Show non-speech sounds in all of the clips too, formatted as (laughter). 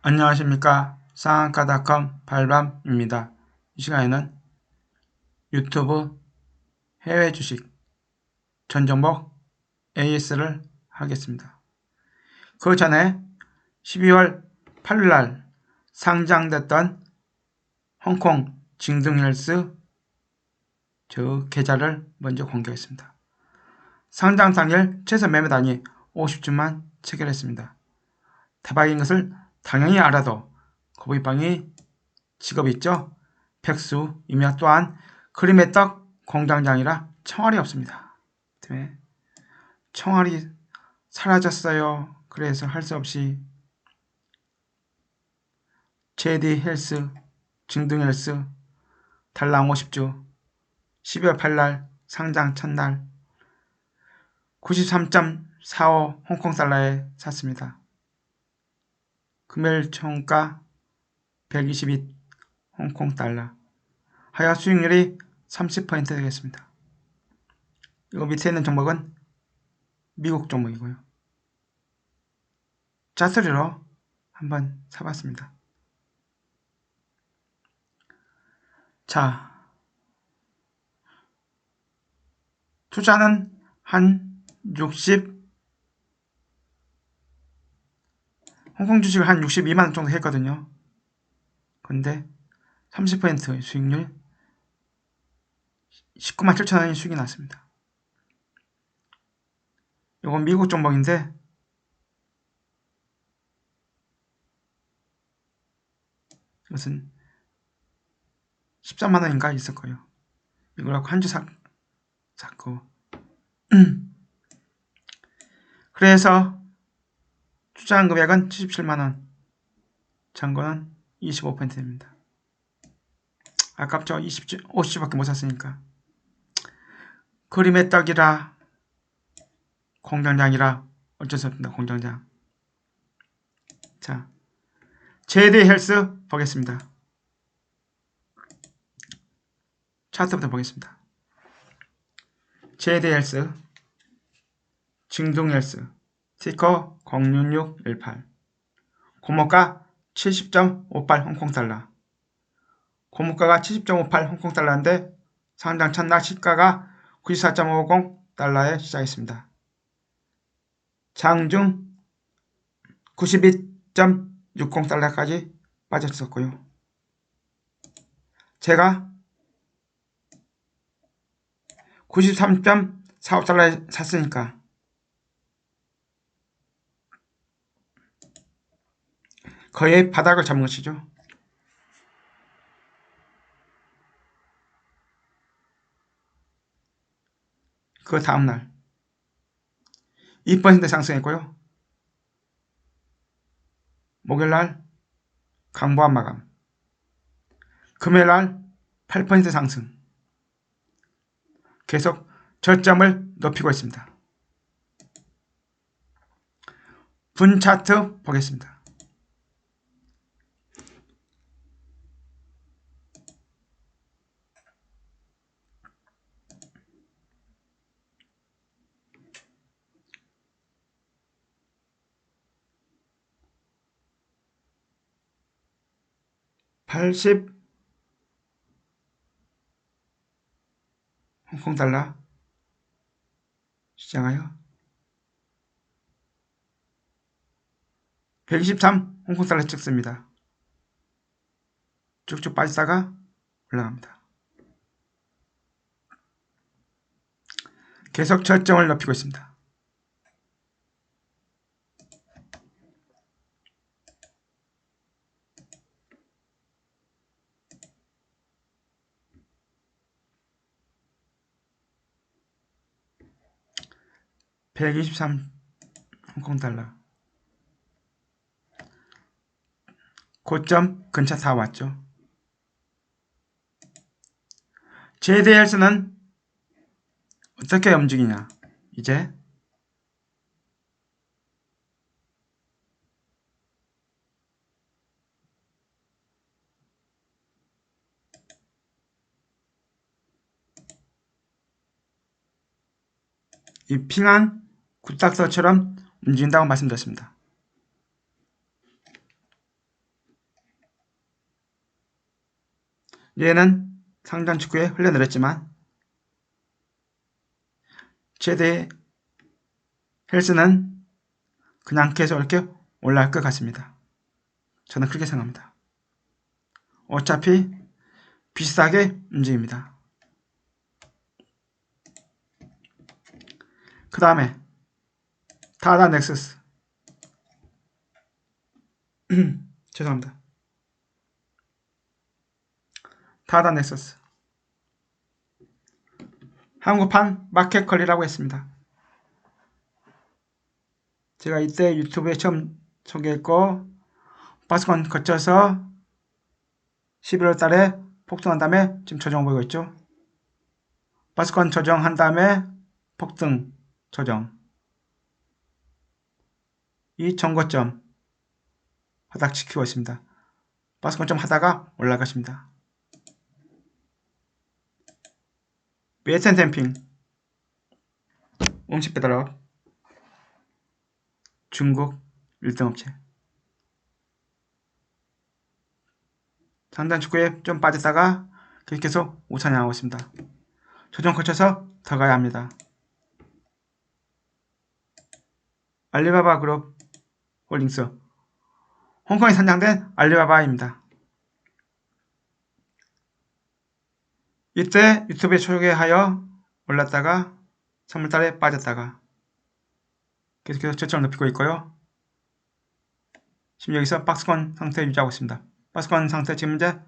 안녕하십니까 상한가닷컴 발밤입니다. 이 시간에는 유튜브 해외 주식 전정복 AS를 하겠습니다. 그 전에 12월 8일날 상장됐던 홍콩 징등헬스 저 계좌를 먼저 공개했습니다. 상장 당일 최소 매매 단위 50주만 체결했습니다. 대박인 것을 당연히 알아도 거북이빵이 직업이 있죠. 백수, 이며 또한 그림의 떡 공장장이라 청알이 없습니다. 때문에 청알이 사라졌어요. 그래서 할 수 없이 제디 헬스, 증등 헬스, 달랑 50주, 12월 8날 상장 첫날 93.45 홍콩 달러에 샀습니다. 금일 총가 122 홍콩 달러. 하여 수익률이 30% 되겠습니다. 이거 밑에 있는 종목은 미국 종목이고요. 짜소리로 한번 사봤습니다. 자, 투자는 한 60, 홍콩 주식을 한 62만 원 정도 했거든요. 근데 30% 수익률 19만 7천원이 수익이 났습니다. 이건 미국 종목인데 이것은 13만 원인가 있을 거예요. 이걸 갖고 한 주 샀고 (clears throat) 그래서 투자한 금액은 77만원, 잔고는 25%입니다. 아깝죠? 20, 50주밖에 못 샀으니까. 그림의 떡이라, 공장장이라, 어쩔 수 없습니다. 공장장. 자, 제대 헬스 보겠습니다. 차트부터 보겠습니다. 제대 헬스, 증동 헬스, 티커 06618 고모가 70.58 홍콩달러 고모가가 70.58 홍콩달러인데 상장 첫날 시가가 94.50 달러에 시작했습니다. 장중 92.60 달러까지 빠졌었고요. 제가 93.45 달러에 샀으니까 거의 바닥을 잡은 것이죠. 그 다음날 2% 상승했고요. 목요일날 강보한 마감 금요일날 8% 상승 계속 저점을 높이고 있습니다. 분 차트 보겠습니다. 80 홍콩 달러 시장하여 123 홍콩 달러 찍습니다. 쭉쭉 빠지다가 올라갑니다. 계속 저점을 높이고 있습니다. 123 홍콩 달러. 고점 근처 다 왔죠. 제대헬스는 어떻게 움직이냐? 이제? 이 핑한 굴딱서처럼 움직인다고 말씀드렸습니다. 얘는 상장 직후에 흘려내렸지만 최대의 헬스는 그냥 계속 이렇게 올라갈 것 같습니다. 저는 그렇게 생각합니다. 어차피 비슷하게 움직입니다. 그 다음에 타다 넥서스 (clears throat) 죄송합니다. 타다 넥서스 한국판 마켓컬리라고 했습니다. 제가 이때 유튜브에 처음 소개했고 바스콘 거쳐서 11월 달에 폭등한 다음에 지금 조정 보이고 있죠. 바스콘 조정한 다음에 폭등 조정 이 정거점 바닥 지키고 있습니다. 좀 하다가 올라가십니다. 베이텐 댐핑 음식 배달업 중국 1등 업체 상단 축구에 좀 빠졌다가 계속 우상향하고 있습니다. 조정 거쳐서 더 가야 합니다. 알리바바 그룹 홀딩스 홍콩에 상장된 알리바바입니다. 이때 유튜브에 소개하여 올랐다가 3월달에 빠졌다가 계속해서 저점을 높이고 있고요. 지금 여기서 박스권 상태 유지하고 있습니다. 박스권 상태 지금 이제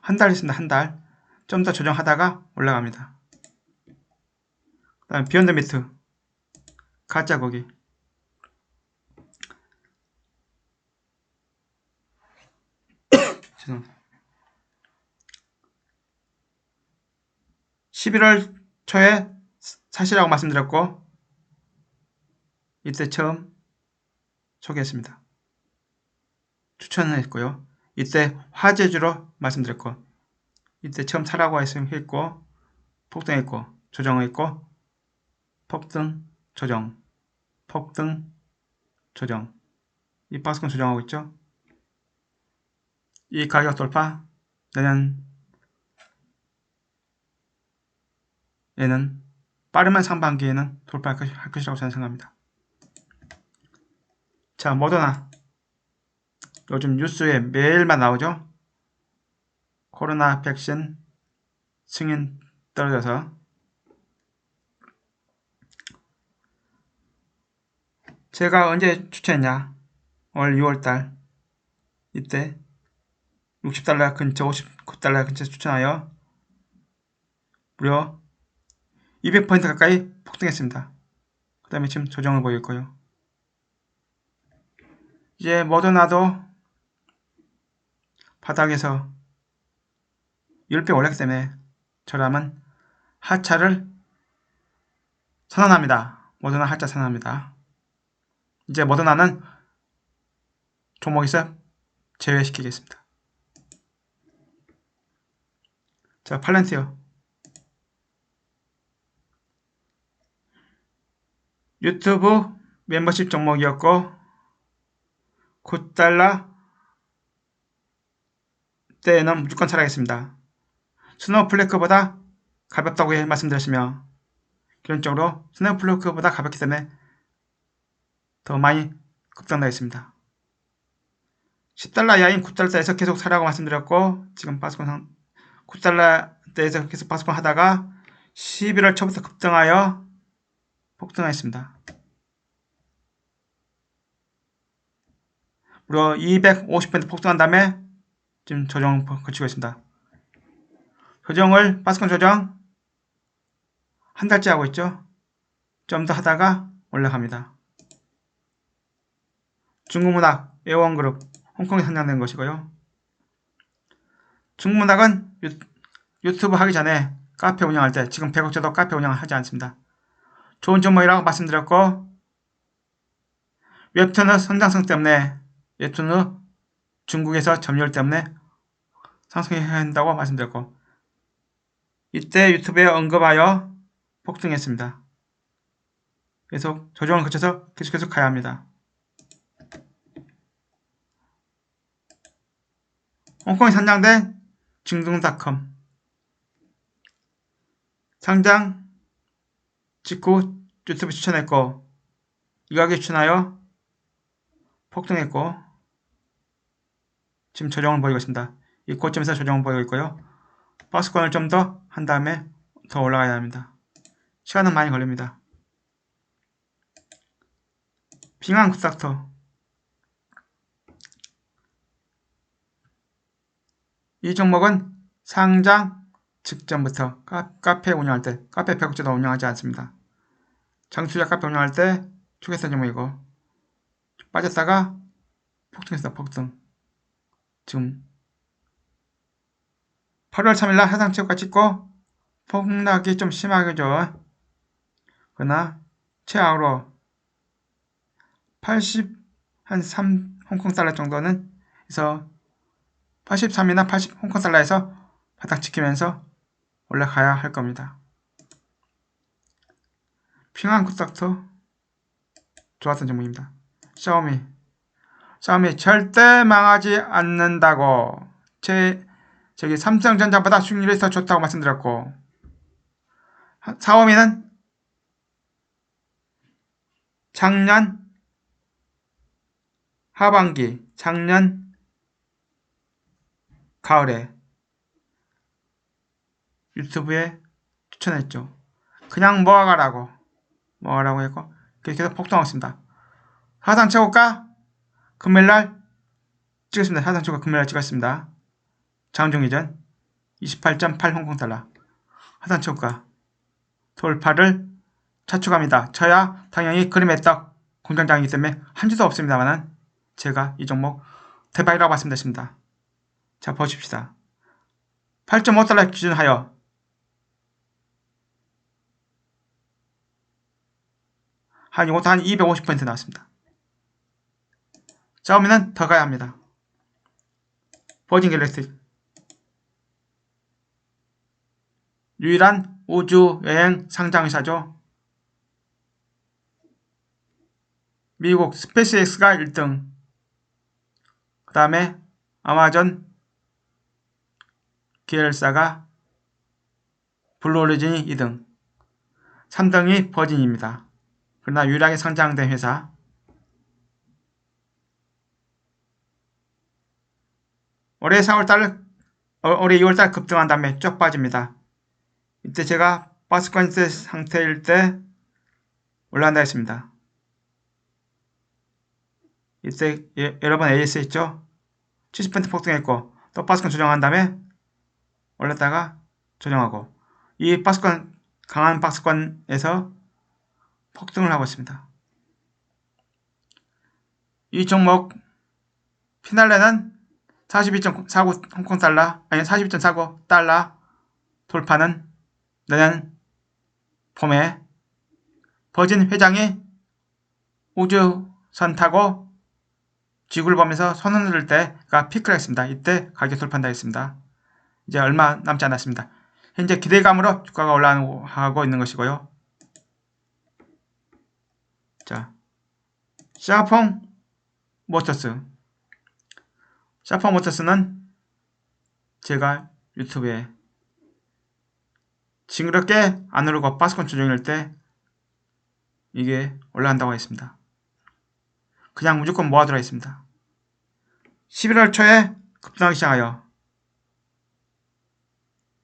한 달 있습니다. 한 달. 좀 더 조정하다가 올라갑니다. 그 다음 비욘드 미트 가짜 고기 죄송합니다. 11월 초에 사시라고 말씀드렸고 이때 처음 소개했습니다. 추천을 했고요. 이때 화재주로 말씀드렸고 이때 처음 사라고 했고 폭등했고 조정했고 폭등 조정 폭등 조정 이 박스권 조정하고 있죠. 이 가격 돌파 내년 에는 빠르면 상반기에는 돌파할 것이라고 저는 생각합니다. 자, 모더나. 요즘 뉴스에 매일만 나오죠? 코로나 백신 승인 떨어져서 제가 언제 추천했냐? 올 6월달 이때 60달러 근처 59달러 근처 추천하여 무려 200포인트 가까이 폭등했습니다. 그 다음에 지금 조정을 보였고요. 이제 모더나도 바닥에서 10배 올랐기 때문에 저람은 하차를 선언합니다. 모더나 하차 선언합니다. 이제 모더나는 종목에서 제외시키겠습니다. 자, 팔렌티어. 유튜브 멤버십 종목이었고 9달러 때에는 무조건 차라겠습니다. 스노우플래크보다 가볍다고 말씀드렸으며 기본적으로 스노우플래크보다 가볍기 때문에 더 많이 급등당했습니다. 10달러 야인 9달러대에서 계속 사라고 말씀드렸고 지금 파스콘 9 달러대에서 계속 파스콘 하다가 11월 초부터 급등하여 폭등하였습니다. 무려 250% 폭등한 다음에 지금 조정 거치고 있습니다. 조정을 파스콘 조정 한 달째 하고 있죠. 좀 더 하다가 올라갑니다. 중국문학 애원그룹 홍콩에 상장된 것이고요. 중국문학은 유, 튜브 하기 전에 카페 운영할 때 지금 100억짜도 카페 운영을 하지 않습니다. 좋은 정보이라고 말씀드렸고 웹툰의 성장성 때문에 웹툰의 중국에서 점유율 때문에 상승해야 한다고 말씀드렸고 이때 유튜브에 언급하여 폭등했습니다. 계속 조정을 거쳐서 계속해서 가야 합니다. 홍콩에 선장된 중동닷컴 상장 직후 유튜브 추천했고 이 가게 추천하여 폭등했고 지금 조정을 보이고 있습니다. 이 고점에서 조정을 보이고 있고요. 박스권을 좀 더 한 다음에 더 올라가야 합니다. 시간은 많이 걸립니다. 빙한 굿닥터 이 종목은 상장 직전부터 카, 카페 운영할 때 카페 백국제도 운영하지 않습니다. 장수자 카페 운영할 때 초계산 종목이고 빠졌다가 폭등했다 폭등 지금 8월 3일날 하상체육과 찍고 폭락이 좀 심하겠죠. 그러나 최악으로 80 한 3 홍콩 달러 정도는 해서 83이나 80 홍콩 달러에서 바닥 지키면서 올라가야 할 겁니다. 핑한 굿닥터 좋았던 종목입니다. 샤오미 샤오미 절대 망하지 않는다고 제 저기 삼성전자보다 수익률이 더 좋다고 말씀드렸고 샤오미는 작년 하반기 작년 가을에 유튜브에 추천했죠. 그냥 모아가라고 모아가라고 했고 해서 폭등하고 있습니다. 하상 최고가 금요일날 찍었습니다. 하상 최고가 금요일날 찍었습니다. 장중 이전 28.8 홍콩달러 하상 최고가 돌파를 자축합니다. 저야 당연히 그림의 떡 공장장이기 때문에 한 주도 없습니다만 제가 이 종목 대박이라고 말씀드렸습니다. 자 보십시다. 8.5달러 기준하여 한 이것도 한 250% 나왔습니다. 샤오미는 더 가야 합니다. 버진 갤럭시 유일한 우주 여행 상장회사죠. 미국 스페이스X가 1등 그 다음에 아마존 계열사가 블루오리진이 2등 3등이 버진입니다. 그러나 유일하게 상장된 회사 올해 4월달 올해 2월달 급등한 다음에 쭉 빠집니다. 이때 제가 바스권 상태일 때 올라간다 했습니다. 이때 예, 여러분 AS 있죠? 70% 폭등했고 또 바스권 조정한 다음에 올랐다가 조정하고 이 바스권 강한 박스권에서 폭등을 하고 있습니다. 이 종목 피날레는 42.49 홍콩 달러 아니 42.49 달러 돌파는 내년 봄에 버진 회장이 우주선 타고 지구를 보면서 손을 흔들 때가 피크를 했습니다. 이때 가격 돌파한다 했습니다. 이제 얼마 남지 않았습니다. 현재 기대감으로 주가가 올라가고 있는 것이고요. 자, 샤퐁 모터스. 샤퐁 모터스는 제가 유튜브에 징그럽게 안 오르고 파스콘 조정일 때 이게 올라간다고 했습니다. 그냥 무조건 모아들어 있습니다. 11월 초에 급등하기 시작하여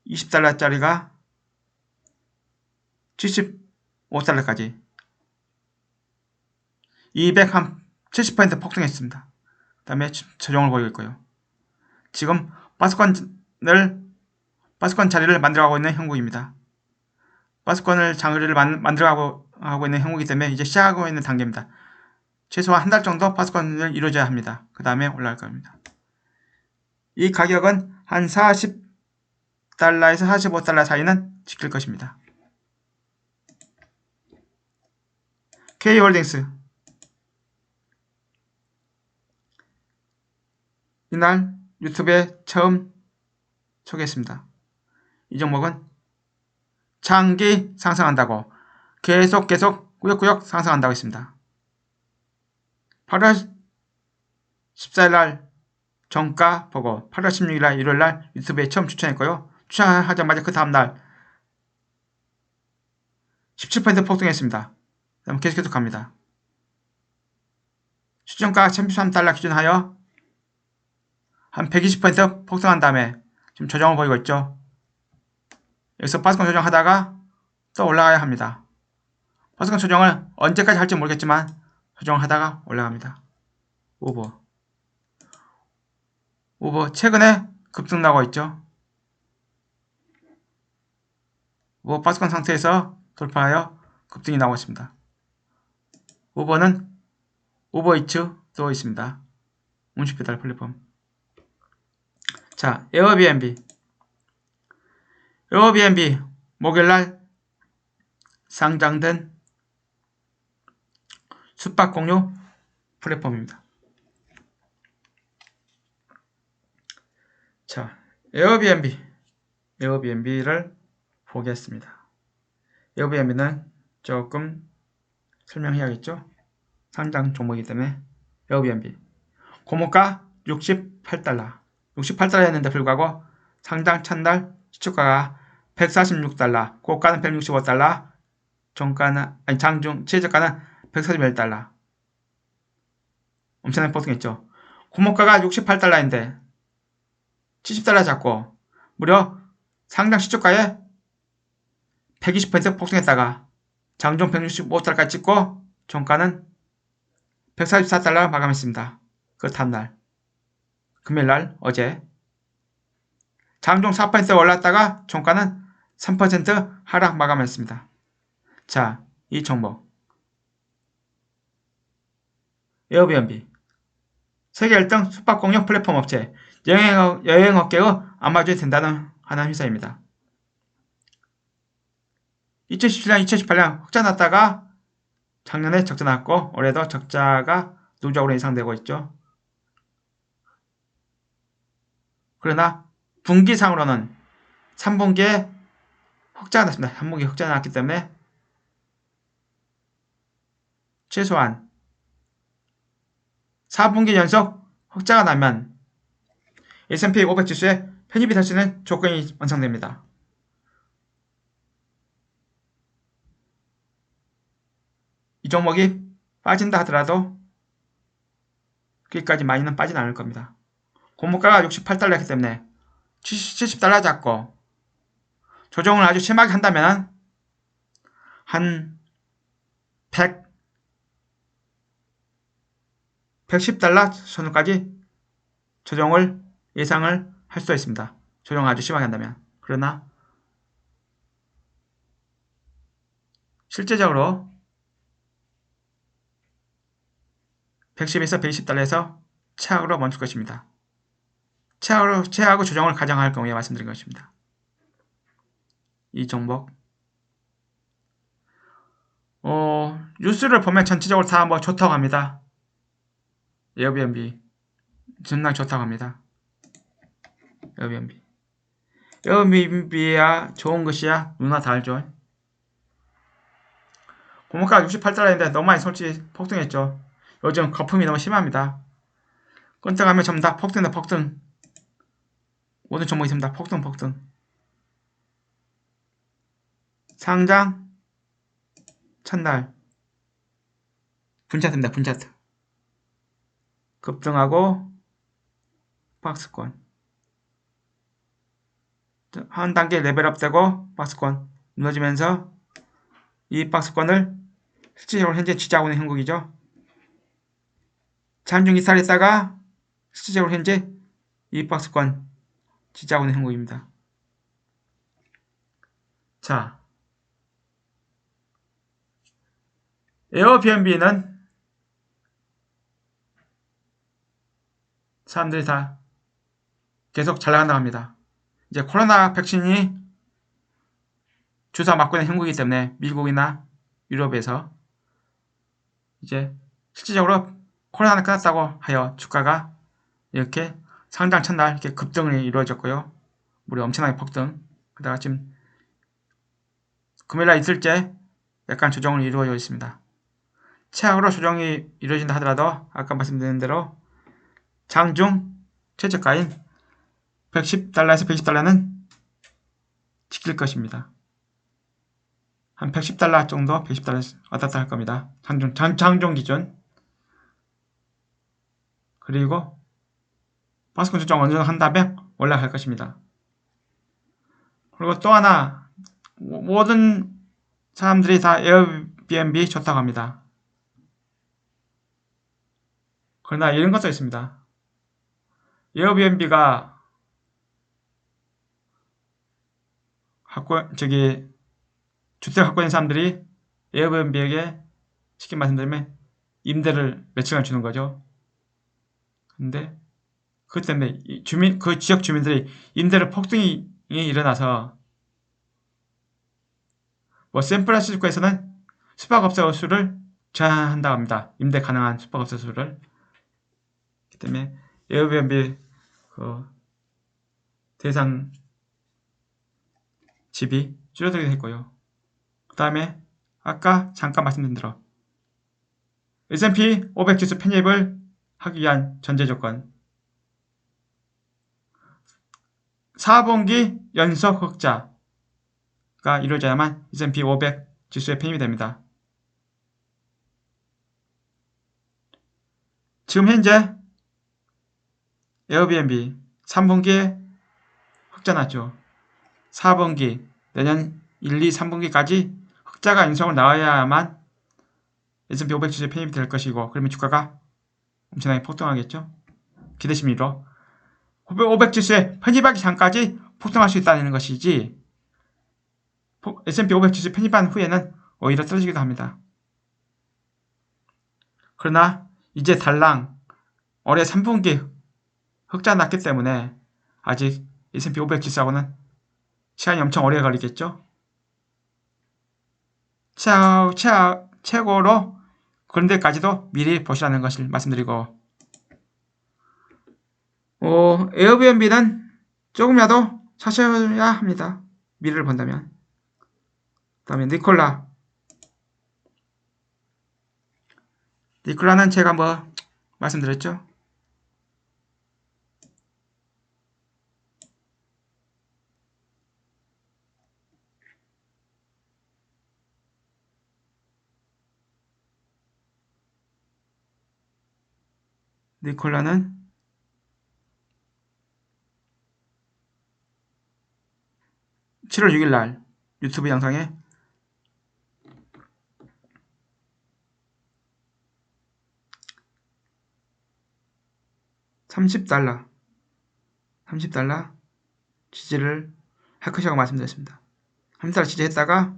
20달러짜리가 75달러까지 270% 폭등했습니다. 그 다음에 조정을 보이고 있고요. 지금 바스권을 바스권 자리를 만들어가고 있는 형국입니다. 바스권을 장르를 만, 만들어가고 하고 있는 형국이기 때문에 이제 시작하고 있는 단계입니다. 최소한 한 달 정도 파스권을 이루어져야 합니다. 그 다음에 올라갈 겁니다. 이 가격은 한 40 달러에서 45달러 사이는 지킬 것입니다. K홀딩스 이날 유튜브에 처음 소개했습니다. 이 종목은 장기 상승한다고 계속 계속 꾸역꾸역 상승한다고 했습니다. 8월 14일 날 정가 보고 8월 16일 날 일요일 날 유튜브에 처음 추천했고요. 추천하자마자 그 다음날 17% 폭등했습니다. 그럼 계속해서 갑니다. 시중가 1013달러 기준하여 한 120% 폭등한 다음에 지금 조정을 보이고 있죠. 여기서 바스콘 조정하다가 또 올라가야 합니다. 바스콘 조정을 언제까지 할지 모르겠지만 조정하다가 올라갑니다. 오버 오버 최근에 급등 나고 있죠. 오버 바스콘 상태에서 돌파하여 급등이 나오고 있습니다. 오버는 오버이츠 또 있습니다. 운식 배달 플랫폼. 자, 에어비앤비. 에어비앤비 목요일날 상장된 숙박 공유 플랫폼입니다. 자, 에어비앤비. 에어비앤비를 보겠습니다. 에어비앤비는 조금 설명해야겠죠? 상장 종목이기 때문에 에어비앤비. 고모가 68달러. 68달러 였는데 불구하고 상장 첫날 시초가가 146달러, 고가는 165달러, 종가는 아니 장중 최저가는 141달러. 엄청나게 폭등했죠. 고모가가 68달러인데 70달러 잡고 무려 상장 시초가에 120% 폭등했다가 장중 165달러까지 찍고 종가는 144달러 마감했습니다. 그 다음날 금요일날 어제 장중 4% 올랐다가 종가는 3% 하락 마감했습니다. 자, 이 종목 에어비앤비 세계 1등 숙박공역 플랫폼 업체 여행, 여행업계의 아마존이 된다는 하는 회사입니다. 2017년, 2018년 흑자 났다가 작년에 적자 났고 올해도 적자가 누적으로 예상되고 있죠. 그러나 분기상으로는 3분기에 흑자가 났습니다. 3분기 흑자가 났기 때문에 최소한 4분기 연속 흑자가 나면 S&P 500 지수에 편입이 될 수 있는 조건이 완성됩니다. 이 종목이 빠진다 하더라도 거기까지 많이는 빠진 않을 겁니다. 고무가가 68달러였기 때문에 70, 달러 잡고 조정을 아주 심하게 한다면 한 100, 110달러 선까지 조정을 예상을 할 수 있습니다. 조정을 아주 심하게 한다면. 그러나 실제적으로 110에서 120달러에서 최악으로 멈출 것입니다. 최악으로, 최악의 조정을 가정할 경우에 말씀드린 것입니다. 이 종목. 어, 뉴스를 보면 전체적으로 다 뭐 좋다고 합니다. 에어비앤비. 전날 좋다고 합니다. 에어비앤비. 에어비앤비야 좋은 것이야 누나 다 알죠. 고물가가 68달러인데 너무 많이 솔직히 폭등했죠. 요즘 거품이 너무 심합니다. 끈떡하면 전부 다 폭등다 폭등. 모든 종목이 있습니다. 폭등 폭등. 상장 첫날 분차트입니다. 분차트. 급등하고 박스권. 한 단계 레벨업 되고 박스권 무너지면서 이 박스권을 실질적으로 현재 지지하고 있는 형국이죠. 잠중 이탈했다가 실질적으로 현재 이 박스권 지지하고 있는 형국입니다. 자, 에어비앤비는 사람들이 다 계속 잘 나간다고 합니다. 이제 코로나 백신이 주사 맞고 있는 형국이기 때문에 미국이나 유럽에서 이제 실질적으로 코로나는 끝났다고 하여 주가가 이렇게 상장 첫날 이렇게 급등이 이루어졌고요. 우리 엄청나게 폭등. 그다가 지금 금요일날 있을때 약간 조정을 이루어져 있습니다. 최악으로 조정이 이루어진다 하더라도 아까 말씀드린 대로 장중 최저가인 110달러에서 120달러는 지킬 것입니다. 한 110달러 정도, 110달러 왔다 갔다 할 겁니다. 장중, 장, 장중 기준. 그리고 조정 어느 정도 한 다음에 올라갈 것입니다. 그리고 또 하나, 모- 모든 사람들이 다 에어비앤비 좋다고 합니다. 그러나 이런 것도 있습니다. 에어비앤비가 갖고 저기 주택 갖고 있는 사람들이 에어비앤비에게 쉽게 말씀드리면 임대를 며칠간 주는 거죠. 근데 그것 때문에 이 주민 그 지역 주민들이 임대료 폭등이 일어나서 뭐 샌프란시스코에서는 숙박업소 수를 제한한다고 합니다. 임대 가능한 숙박업소 수를. 그렇기 때문에 에어비앤비 그 대상 집이 줄어들게 됐고요. 그 다음에 아까 잠깐 말씀드린 대로 S&P 500 지수 편입을 하기 위한 전제 조건 4분기 연속 흑자가 이루어져야만 S&P 500 지수에 편입이 됩니다. 지금 현재 에어비앤비 3분기에 흑자 났죠. 4분기 내년 1, 2, 3분기까지 흑자가 인성을 나와야만 S&P 500 지수에 편입이 될 것이고 그러면 주가가 엄청나게 폭등하겠죠. 기대 심리로 500 지수에 편입하기 전까지 폭등할 수 있다는 것이지 포- S&P 500 지수 편입한 후에는 오히려 떨어지기도 합니다. 그러나 이제 달랑 올해 3분기 흑자 났기 때문에 아직 S&P 500 지수하고는 시간이 엄청 오래 걸리겠죠. 최, 최, 최고로 그런 데까지도 미리 보시라는 것을 말씀드리고 어, 에어비앤비는 조금이라도 사셔야 합니다. 미래를 본다면. 그 다음에 니콜라. 니콜라는 제가 뭐 말씀드렸죠? 니콜라는? 7월 6일 날 유튜브 영상에 (30달러) (30달러) 지지를 할 것이라고 말씀드렸습니다. (30달러) 지지했다가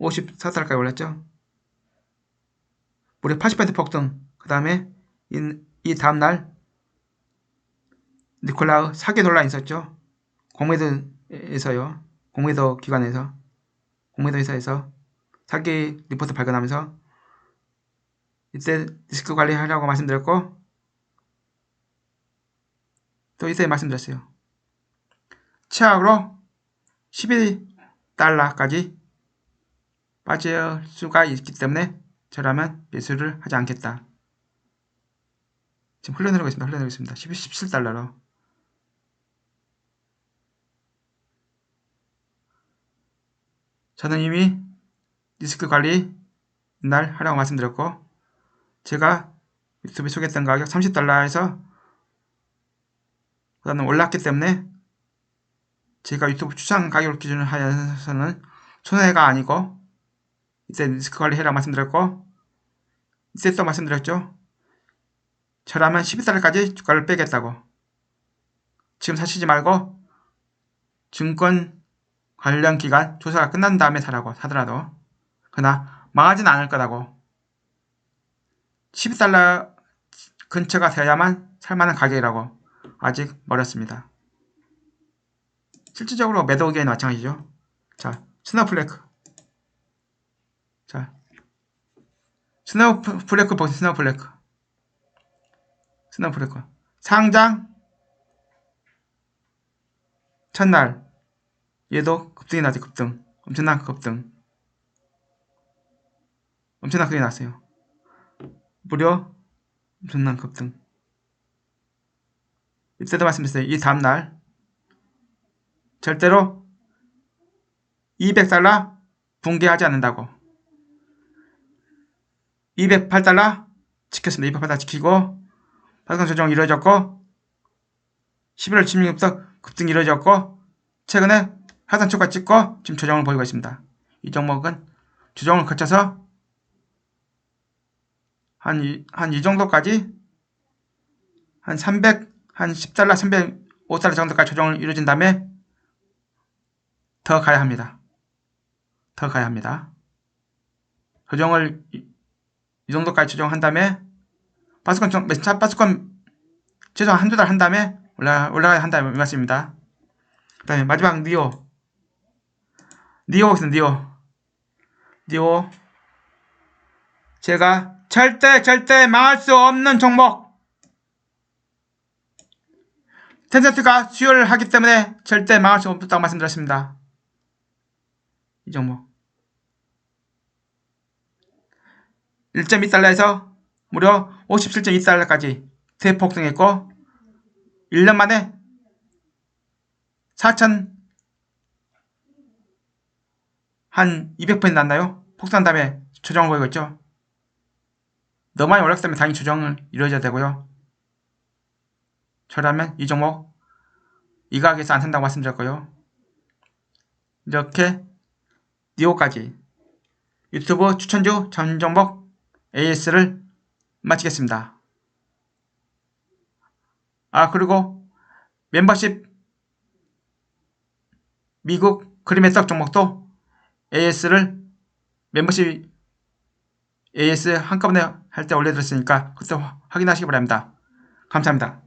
(54달러까지) 올랐죠 무려 80% 폭등 그 다음에 이, 이 다음날 니콜라의 사기 논란이 있었죠 공매도에서요. 공매도 기관에서 공매도 회사에서 사기 리포트 발견하면서 이때 리스크 관리하라고 말씀드렸고 또 이때 말씀드렸어요. 최악으로 11달러까지 빠질 수가 있기 때문에 저라면 매수를 하지 않겠다. 지금 흘러내리고 있습니다. 흘러내리고 있습니다. 11, 17달러로. 저는 이미 리스크 관리 날 하라고 말씀드렸고 제가 유튜브에 소개했던 가격 30달러에서 보다는 올랐기 때문에 제가 유튜브 추천 가격을 기준으로 하여서는 손해가 아니고 이때 리스크 관리 해라 말씀드렸고 또 말씀드렸죠 저라면 12달러까지 주가를 빼겠다고 지금 사시지 말고 증권 관련 기간 조사가 끝난 다음에 사라고 사더라도 그러나 망하진 않을 거라고 12달러 근처가 되어야만 살만한 가격이라고 아직 멀었습니다. 실질적으로 매도 의견이 마찬가지죠. 자, 스노플레크 자, 스노플레크 보세요. 스노플레크 스노플레크 상장. 첫날. 얘도 급등이 나죠 급등. 엄청난 급등. 엄청난 크게 났어요. 무려 엄청난 급등. 이때도 말씀드렸어요. 이 다음날. 절대로 200달러 붕괴하지 않는다고. 208달러 지켰습니다. 208달러 지키고 파스콘 조정이 이루어졌고 11월 16일부터 급등이 이루어졌고 최근에 하단 초과 찍고 지금 조정을 보이고 있습니다. 이 종목은 조정을 거쳐서 한 이 한 이 정도까지 한 300, 한 10달러, 305달러 정도까지 조정을 이루어진 다음에 더 가야 합니다. 더 가야 합니다. 조정을 이, 이 정도까지 조정한 다음에 파스콘 좀, 파스콘 최소 한두 달 한 다음에 올라, 올라가야 한다는 말씀입니다. 그 다음에 마지막 니오. 니오 있습니다, 니오. 니오. 제가 절대, 절대 망할 수 없는 종목. 텐센트가 수요를 하기 때문에 절대 망할 수 없다고 말씀드렸습니다. 이 종목. 1.2달러에서 무려 57.2달러까지 대폭등했고 1년 만에 4천 한 200% 났나요? 폭탄 다음에 조정을 보이고 있죠. 너무 많이 때문에 당연히 조정을 이루어져야 되고요. 저라면 이 종목 이 가격에서 안 산다고 말씀드렸고요. 이렇게 니오까지 유튜브 추천주 전 종목 AS를 마치겠습니다. 아 그리고 멤버십 미국 그림의 석 종목도 AS를 멤버십 AS 한꺼번에 할 때 올려드렸으니까 그때 확인하시기 바랍니다. 감사합니다.